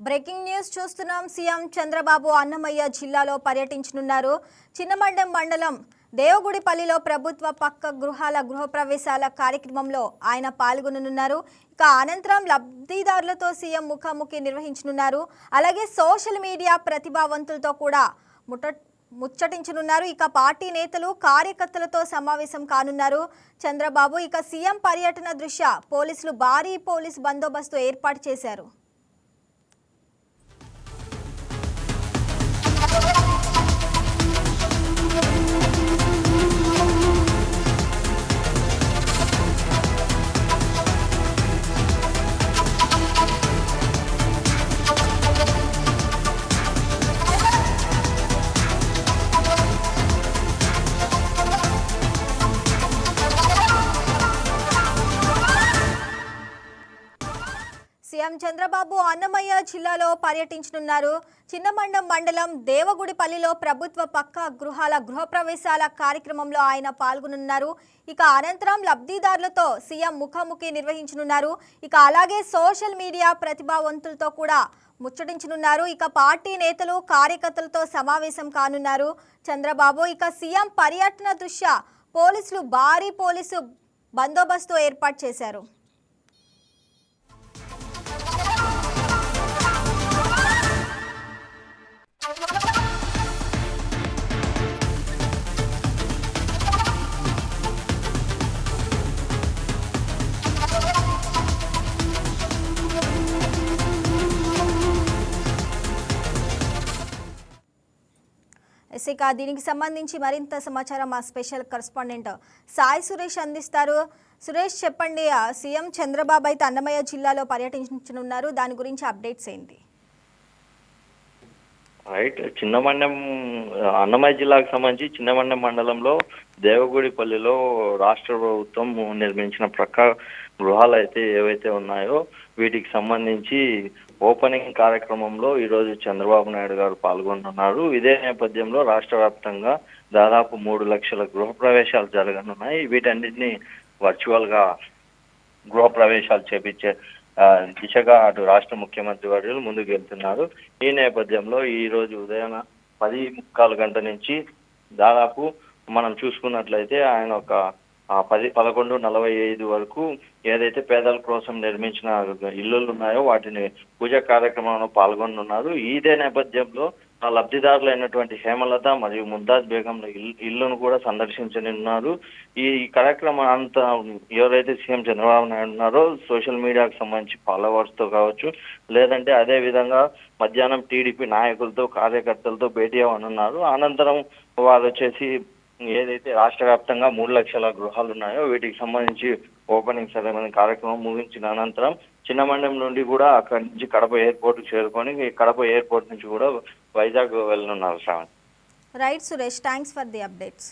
Breaking news చూస్తున్నాం. CM Chandrababu Annamayya జిల్లాలో పర్యటించనున్నారు. చిన్నమండెం మండలం దేవగుడిపల్లిలో ప్రభుత్వ పక్క గృహాల గృహప్రవేశాల కార్యక్రమంలో ఆయన పాల్గొననున్నారు. ఇక అనంతరం లబ్ధిదారులతో సీఎం ముఖాముఖి నిర్వహించనున్నారు. అలాగే సోషల్ మీడియా ప్రతిభావంతులతో కూడా ముట్ట ముచ్చటించనున్నారు. ఇక పార్టీ నేతలు కార్యకర్తలతో సమావేశం కానున్నారు. చంద్రబాబు ఇక సీఎం పర్యటన దృష్ట్యా పోలీసులు భారీ పోలీస్ బందోబస్తు ఏర్పాటు చేశారు. సీఎం చంద్రబాబు అన్నమయ్య జిల్లాలో పర్యటించనున్నారు. చిన్నమండం మండలం దేవగుడిపల్లిలో ప్రభుత్వ పక్క గృహాల గృహప్రవేశాల కార్యక్రమంలో ఆయన పాల్గొనున్నారు ఇక అనంతరం లబ్ధిదారులతో సీఎం ముఖాముఖి నిర్వహించనున్నారు. ఇక అలాగే సోషల్ మీడియా ప్రతిభావంతులతో కూడా ముచ్చటించనున్నారు. ఇక పార్టీ నేతలు కార్యకర్తలతో సమావేశం కానున్నారు. చంద్రబాబు ఇక సీఎం పర్యటన దృష్ట్యా పోలీసులు భారీ పోలీసు బందోబస్తు ఏర్పాటు చేశారు. ఇక దీనికి సంబంధించి మరింత సమాచారం మా స్పెషల్ కరస్పాండెంట్ సాయి సురేష్ అందిస్తారు. సురేష్ చెప్పండి సీఎం చంద్రబాబు అయితే అన్నమయ్య జిల్లాలో పర్యటించనున్నారు. దాని గురించి అప్డేట్స్ ఏంటి? రైట్. చిన్నమండం అన్నమయ్య జిల్లాకు సంబంధించి చిన్నమండం మండలంలో దేవగుడిపల్లిలో రాష్ట్ర ప్రభుత్వం నిర్మించిన ప్రక్క గృహాలు అయితే ఏవైతే ఉన్నాయో వీటికి సంబంధించి ఓపెనింగ్ కార్యక్రమంలో ఈరోజు చంద్రబాబు నాయుడు గారు పాల్గొంటున్నారు ఇదే నేపథ్యంలో రాష్ట్ర వ్యాప్తంగా దాదాపు మూడు లక్షల గృహప్రవేశాలు జరగనున్నాయి. వీటన్నిటిని వర్చువల్గా గృహప్రవేశాలు చేపించే దిశగా అటు రాష్ట్ర ముఖ్యమంత్రి వర్యులు ముందుకు వెళ్తున్నారు. ఈ నేపథ్యంలో ఈ రోజు ఉదయం పది ముక్కాలు గంట నుంచి దాదాపు మనం చూసుకున్నట్లయితే ఆయన ఒక పది పదకొండు నలభై ఐదు వరకు ఏదైతే పేదల కోసం నిర్మించిన ఇల్లులు ఉన్నాయో వాటిని పూజ కార్యక్రమంలో పాల్గొనున్నారు ఇదే నేపథ్యంలో ఆ లబ్ధిదారులైనటువంటి హేమలత మరియు ముద్దాజ్ బేగం ఇల్లును కూడా సందర్శించనున్నారు ఈ కార్యక్రమం అంతా ఎవరైతే సీఎం చంద్రబాబు నాయుడు ఉన్నారో సోషల్ మీడియాకు సంబంధించి ఫాలోవర్స్తో కావచ్చు లేదంటే అదే విధంగా మధ్యాహ్నం టీడీపీ నాయకులతో కార్యకర్తలతో భేటీ అవ్వనున్నారు. అనంతరం వారు వచ్చేసి ఏదైతే రాష్ట్ర వ్యాప్తంగా మూడు లక్షల గృహాలు ఉన్నాయో వీటికి సంబంధించి ఓపెనింగ్ సెరమనీ కార్యక్రమం ముగించిన అనంతరం చిన్నమండం నుండి కూడా అక్కడి నుంచి కడప ఎయిర్పోర్ట్ చేరుకొని కడప ఎయిర్పోర్ట్ నుంచి కూడా Vizag వెళ్ళనున్నారు Shravan. Right Suresh thanks for the updates